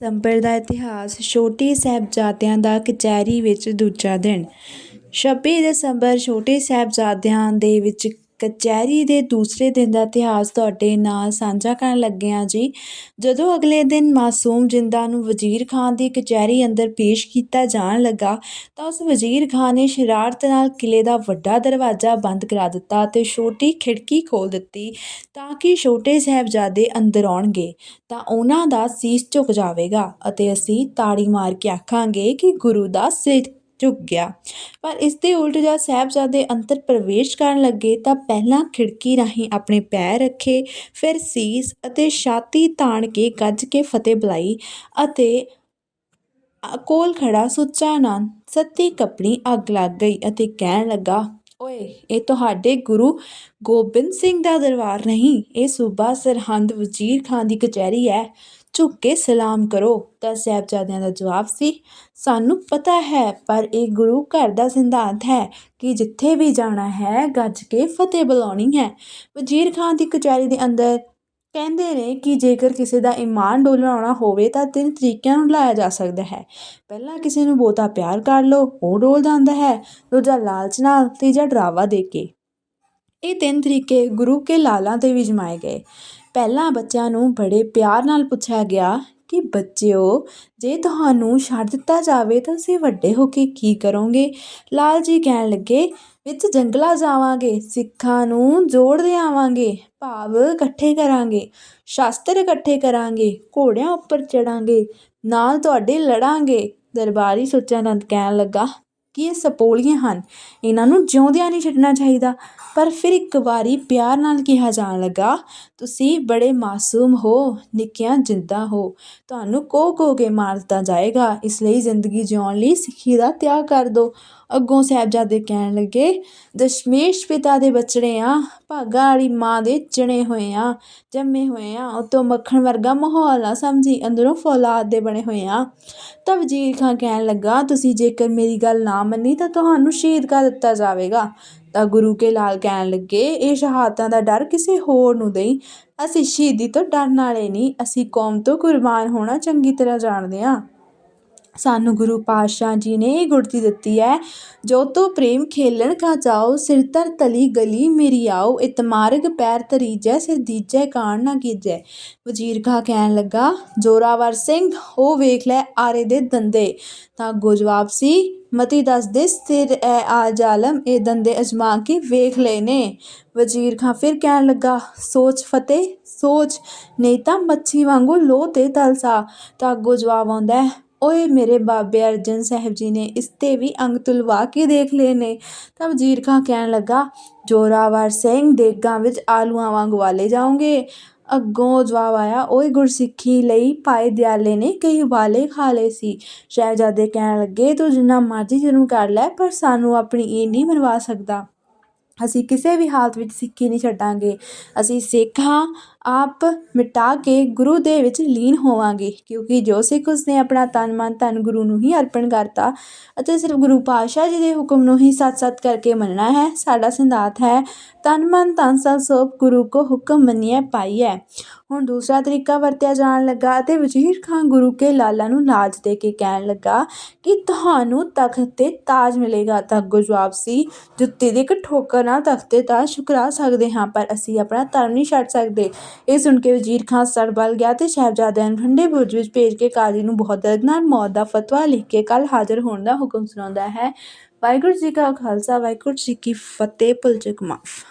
ਸੰਭਲ ਦਾ ਇਤਿਹਾਸ ਛੋਟੇ ਸਾਹਿਬਜ਼ਾਦਿਆਂ ਦਾ ਕਚਹਿਰੀ ਵਿੱਚ ਦੂਜਾ ਦਿਨ। ਛੱਬੀ ਦਸੰਬਰ ਛੋਟੇ ਸਾਹਿਬਜ਼ਾਦਿਆਂ ਦੇ ਵਿੱਚ ਕਚਹਿਰੀ ਦੇ ਦੂਸਰੇ ਦਿਨ ਦਾ ਇਤਿਹਾਸ ਤੁਹਾਡੇ ਨਾਲ ਸਾਂਝਾ ਕਰਨ ਲੱਗੇ ਹਾਂ ਜੀ। ਜਦੋਂ ਅਗਲੇ ਦਿਨ ਮਾਸੂਮ ਜਿੰਦਾ ਨੂੰ ਵਜ਼ੀਰ ਖਾਨ ਦੀ ਕਚਹਿਰੀ ਅੰਦਰ ਪੇਸ਼ ਕੀਤਾ ਜਾਣ ਲੱਗਾ, ਤਾਂ ਉਸ ਵਜ਼ੀਰ ਖਾਨ ਨੇ ਸ਼ਰਾਰਤ ਨਾਲ ਕਿਲੇ ਦਾ ਵੱਡਾ ਦਰਵਾਜ਼ਾ ਬੰਦ ਕਰਾ ਦਿੱਤਾ ਅਤੇ ਛੋਟੀ ਖਿੜਕੀ ਖੋਲ੍ਹ ਦਿੱਤੀ ਤਾਂ ਕਿ ਛੋਟੇ ਸਾਹਿਬਜ਼ਾਦੇ ਅੰਦਰ ਆਉਣਗੇ। ਤਾਂ ਉਹਨਾਂ ਦਾ ਸੀਸ ਝੁਕ ਜਾਵੇਗਾ ਅਤੇ ਅਸੀਂ ਤਾੜੀ ਮਾਰ ਕੇ ਆਖਾਂਗੇ ਕਿ ਗੁਰੂ ਦਾ ਸਿਰ ਝੁਕ ਗਿਆ। ਪਰ ਇਸ ਦੇ ਉਲਟ ਜਦ ਸਾਹਿਬਜ਼ਾਦੇ ਅੰਦਰ ਪ੍ਰਵੇਸ਼ ਕਰਨ ਲੱਗੇ ਤਾਂ ਪਹਿਲਾਂ ਖਿੜਕੀ ਰਾਹੀਂ ਆਪਣੇ ਪੈਰ ਰੱਖੇ, ਫਿਰ ਸੀਸ ਅਤੇ ਛਾਤੀ ਤਾਣ ਕੇ ਗੱਜ ਕੇ ਫਤਿਹ ਬੁਲਾਈ ਅਤੇ ਕੋਲ ਖੜਾ ਸੁੱਚਾ ਨੰਦ ਸੱਤੀ ਕਪੜੀ ਅੱਗ ਲੱਗ ਗਈ ਅਤੇ ਕਹਿਣ ਲੱਗਾ ਓਏ, ਇਹ ਤੁਹਾਡੇ ਗੁਰੂ ਗੋਬਿੰਦ ਸਿੰਘ ਦਾ ਦਰਬਾਰ ਨਹੀਂ, ਇਹ ਸੂਬਾ ਸਰਹੰਦ ਵਜ਼ੀਰ ਖਾਨ ਦੀ ਕਚਹਿਰੀ ਹੈ। ਝੁੱਕ ਕੇ ਸਲਾਮ ਕਰੋ, ਤਾਂ ਸਾਹਿਬਜ਼ਾਦਿਆਂ ਦਾ ਜਵਾਬ ਸੀ। ਸਾਨੂੰ ਪਤਾ ਹੈ, ਪਰ ਇਹ ਗੁਰੂ ਘਰ ਦਾ ਸਿਧਾਂਤ ਹੈ ਕਿ ਜਿੱਥੇ ਵੀ ਜਾਣਾ ਹੈ, ਗੱਜ ਕੇ ਫਤਿਹ ਬੁਲਾਉਣੀ ਹੈ। ਵਜ਼ੀਰ ਖਾਨ ਦੀ ਕਚਹਿਰੀ ਦੇ ਅੰਦਰ ਕਹਿੰਦੇ ਨੇ ਕਿ ਜੇਕਰ ਕਿਸੇ ਦਾ ਈਮਾਨ ਡੋਲਾਉਣਾ ਹੋਵੇ ਤਾਂ ਤਿੰਨ ਤਰੀਕਿਆਂ ਨੂੰ ਲਾਇਆ ਜਾ ਸਕਦਾ ਹੈ। ਪਹਿਲਾਂ ਕਿਸੇ ਨੂੰ ਬਹੁਤਾ ਪਿਆਰ ਕਰ ਲਓ, ਉਹ ਡੋਲ ਜਾਂਦਾ ਹੈ। ਦੂਜਾ ਲਾਲਚ ਨਾਲ, ਤੀਜਾ ਡਰਾਵਾ ਦੇ ਕੇ। ਇਹ ਤਿੰਨ ਤਰੀਕੇ ਗੁਰੂ ਕੇ ਲਾਲਾਂ 'ਤੇ ਵੀ ਜਮਾਏ ਗਏ। ਪਹਿਲਾਂ ਬੱਚਿਆਂ ਨੂੰ ਬੜੇ ਪਿਆਰ ਨਾਲ ਪੁੱਛਿਆ ਗਿਆ ਕਿ, ਬੱਚਿਓ, ਜੇ ਤੁਹਾਨੂੰ ਛੱਡ ਦਿੱਤਾ ਜਾਵੇ ਤਾਂ ਤੁਸੀਂ ਵੱਡੇ ਹੋ ਕੇ ਕੀ ਕਰੋਗੇ? ਲਾਲ ਜੀ ਕਹਿਣ ਲੱਗੇ ਵਿੱਚ ਜੰਗਲਾਂ ਜਾਵਾਂਗੇ, ਸਿੱਖਾਂ ਨੂੰ ਜੋੜਦੇ ਆਵਾਂਗੇ ਭਾਵ ਇਕੱਠੇ ਕਰਾਂਗੇ, ਸ਼ਾਸਤਰ ਇਕੱਠੇ ਕਰਾਂਗੇ, ਘੋੜਿਆਂ ਉੱਪਰ ਚੜਾਂਗੇ, ਨਾਲ ਤੁਹਾਡੇ ਲੜਾਂਗੇ, ਦਰਬਾਰੀ ਸੁੱਚਾਨੰਦ ਕਹਿਣ ਲੱਗਾ। ਕਿ ਇਹ ਸਪੋਲੀਆਂ ਹਨ। ਇਹਨਾਂ ਨੂੰ ਜਿਉਂਦਿਆਂ ਨਹੀਂ ਛੱਡਣਾ ਚਾਹੀਦਾ। ਪਰ ਫਿਰ ਇੱਕ ਵਾਰੀ ਪਿਆਰ ਨਾਲ ਕਿਹਾ ਜਾਣ ਲੱਗਾ, ਤੁਸੀਂ ਬੜੇ ਮਾਸੂਮ ਹੋ, ਨਿੱਕੀਆਂ ਜਿੰਦਾ ਹੋ। ਤੁਹਾਨੂੰ ਕੋ ਕੋ ਕੇ ਮਾਰ ਦਿੱਤਾ ਜਾਏਗਾ। ਇਸ ਲਈ ਜ਼ਿੰਦਗੀ ਜਿਉਣ ਲਈ ਸਿੱਖੀ ਦਾ ਤਿਆਗ ਕਰ ਦਿਓ ਅੱਗੋਂ ਸਾਹਿਬਜ਼ਾਦੇ ਕਹਿਣ ਲੱਗੇ, ਦਸ਼ਮੇਸ਼ ਪਿਤਾ ਦੇ ਬਚੜੇ ਆ। ਭਾਗਾ ਵਾਲੀ ਮਾਂ ਦੇ ਚਣੇ ਹੋਏ ਆ, ਜੰਮੇ ਹੋਏ ਆ। ਉਤੋਂ ਮੱਖਣ ਵਰਗਾ ਮਾਹੌਲ ਆ, ਸਮਝੀ ਅੰਦਰੋਂ ਫੌਲਾਦ ਦੇ ਬਣੇ ਹੋਏ ਆ। ਤਾਂ ਖਾਂ ਕਹਿਣ ਲੱਗਾ, ਤੁਸੀਂ ਜੇਕਰ ਮੇਰੀ ਗੱਲ ਨਾ ਮੰਨੀ ਤਾਂ ਤੁਹਾਨੂੰ ਸ਼ਹੀਦ ਕਰ ਦਿੱਤਾ ਜਾਵੇਗਾ। ਤਾਂ ਗੁਰੂ ਕੇ ਲਾਲ ਕਹਿਣ ਲੱਗੇ, ਇਹ ਸ਼ਹਾਦਤਾਂ ਦਾ ਡਰ ਕਿਸੇ ਹੋਰ ਨੂੰ ਦੇਈ। ਅਸੀਂ ਸ਼ਹੀਦੀ ਤੋਂ ਡਰਨ ਵਾਲੇ ਨਹੀਂ, ਅਸੀਂ ਕੌਮ ਤੋਂ ਕੁਰਬਾਨ ਹੋਣਾ ਚੰਗੀ ਤਰ੍ਹਾਂ ਜਾਣਦੇ ਹਾਂ। ਸਾਨੂੰ ਗੁਰੂ ਪਾਤਸ਼ਾਹ ਜੀ ਨੇ ਇਹ ਗੁੜਤੀ ਦਿੱਤੀ ਹੈ, ਜੋ ਤੋ ਪ੍ਰੇਮ ਖੇਲਣ ਕਾ ਜਾਓ, ਸਿਰ ਤਰ ਤਲੀ ਗਲੀ ਮੇਰੀ ਆਓ ਇਤਮਾਰਗ ਪੈਰ ਤਰੀਜੈ ਸਿਰ ਦੀਜੈ ਕਾਣ ਨਾ ਕੀਜੈ। ਵਜ਼ੀਰ ਕਾ ਕਹਿਣ ਲੱਗਾ, ਜੋਰਾਵਰ ਸਿੰਘ, ਉਹ ਵੇਖ ਲੈ ਆਰੇ ਦੇ ਦੰਦੇ। ਤਾਂ ਅੱਗੋਂ ਜਵਾਬ ਸੀ ਮਤੀ ਦੱਸਦੇ, ਸਿਰ ਐ ਆ ਜ਼ਾਲਮ ਇਹ ਦੰਦੇ ਅਜਮਾ ਕੇ ਵੇਖ ਲਏ ਨੇ ਵਜ਼ੀਰ ਖਾਂ ਫਿਰ ਕਹਿਣ ਲੱਗਾ, ਸੋਚ ਫਤਿਹ, ਸੋਚ, ਨਹੀਂ ਤਾਂ ਮੱਛੀ ਵਾਂਗੂ ਲੋਹ ਤੇ ਤਲਸਾ। ਤਾਂ ਅੱਗੋਂ ਜਵਾਬ ਆਉਂਦਾ ਹੈ, ਓਏ ਮੇਰੇ ਬਾਬੇ ਅਰਜਨ ਸਾਹਿਬ ਜੀ ਨੇ ਇਸ 'ਤੇ ਵੀ ਅੰਗ ਤੁਲਵਾ ਕੇ ਦੇਖ ਲਏ ਨੇ ਤਾਂ ਵਜ਼ੀਰ ਖਾਂ ਕਹਿਣ ਲੱਗਾ, ਜੋਰਾਵਰ ਸਿੰਘ, ਦੇਗਾਂ ਵਿੱਚ ਆਲੂਆਂ ਵਾਂਗ ਵਾਲੇ ਜਾਓਗੇ। ਅੱਗੋਂ ਜਵਾਬ ਆਇਆ, ਓਏ ਗੁਰਸਿੱਖੀ ਲਈ ਪਾਏ ਦਿਆਲੇ ਨੇ ਕਈ ਵਾਲੇ ਖਾ ਲਏ ਸੀ। ਸ਼ਹਿਜ਼ਾਦੇ ਕਹਿਣ ਲੱਗੇ, ਤੂੰ ਜਿੰਨਾ ਮਰਜ਼ੀ ਜੁਰਮ ਕਰ ਲੈ, ਪਰ ਸਾਨੂੰ ਆਪਣੀ ਇਹ ਨਹੀਂ ਮਰਵਾ ਸਕਦਾ। ਅਸੀਂ ਕਿਸੇ ਵੀ ਹਾਲਤ ਵਿੱਚ ਸਿੱਖੀ ਨਹੀਂ ਛੱਡਾਂਗੇ। ਅਸੀਂ ਸਿੱਖ ਹਾਂ ਆਪ ਮਿਟਾ ਕੇ ਗੁਰੂ ਦੇ ਵਿੱਚ ਲੀਨ ਹੋਵਾਂਗੇ, ਕਿਉਂਕਿ ਜੋ ਸਿੱਖ ਉਸਨੇ ਆਪਣਾ ਤਨ ਮਨ ਧਨ ਗੁਰੂ ਨੂੰ ਹੀ ਅਰਪਣ ਕਰਤਾ ਅਤੇ ਸਿਰਫ ਗੁਰੂ ਪਾਤਸ਼ਾਹ ਜੀ ਦੇ ਹੁਕਮ ਨੂੰ ਹੀ ਸੱਚ-ਸੱਚ ਕਰਕੇ ਮੰਨਣਾ ਹੈ, ਸਾਡਾ ਸਿਧਾਂਤ ਹੈ, ਤਨ ਮਨ ਧਨ ਸਭ ਸੋਪ ਗੁਰੂ ਕੋ ਹੁਕਮ ਮੰਨਿਐ ਪਾਈਐ। ਹੁਣ ਦੂਸਰਾ ਤਰੀਕਾ ਵਰਤਿਆ ਜਾਣ ਲੱਗਾ ਅਤੇ ਵਜ਼ੀਰ ਖਾਂ ਗੁਰੂ ਕੇ ਲਾਲਾ ਨੂੰ ਲਾਜ ਦੇ ਕੇ ਕਹਿਣ ਲੱਗਾ ਕਿ ਤੁਹਾਨੂੰ ਤਖਤ ਤੇ ਤਾਜ ਮਿਲੇਗਾ। ਤਾਂ ਅੱਗੋਂ ਜਵਾਬ ਸੀ, ਜੁੱਤੀ ਦੀ ਇੱਕ ਠੋਕਰ ਨਾਲ ਤਖਤ ਤੇ ਤਾਜ ਠੁਕਰਾ ਸਕਦੇ ਹਾਂ, ਪਰ ਅਸੀਂ ਆਪਣਾ ਧਰਮ ਨਹੀਂ ਛੱਡ ਸਕਦੇ। ਇਹ ਸੁਣ ਕੇ ਵਜ਼ੀਰ ਖਾਂ ਸੜ ਬਲ ਗਿਆ ਤੇ ਸਾਹਿਬਜ਼ਾਦਿਆਂ ਨੂੰ ਠੰਡੇ ਬੁਰਜ ਵਿੱਚ ਭੇਜ ਕੇ ਕਾਜ਼ੀ ਨੂੰ ਬਹੁਤ ਦਰਦਨਾਕ ਮੌਤ ਦਾ ਫਤਵਾ ਲਿਖ ਕੇ ਕੱਲ ਹਾਜ਼ਰ ਹੋਣ ਦਾ ਹੁਕਮ ਸੁਣਾਉਂਦਾ ਹੈ। ਵਾਹਿਗੁਰੂ ਜੀ ਕਾ ਖਾਲਸਾ, ਵਾਹਿਗੁਰੂ ਜੀ ਕੀ ਫਤਿਹ। ਭੁੱਲ ਮਾਫ।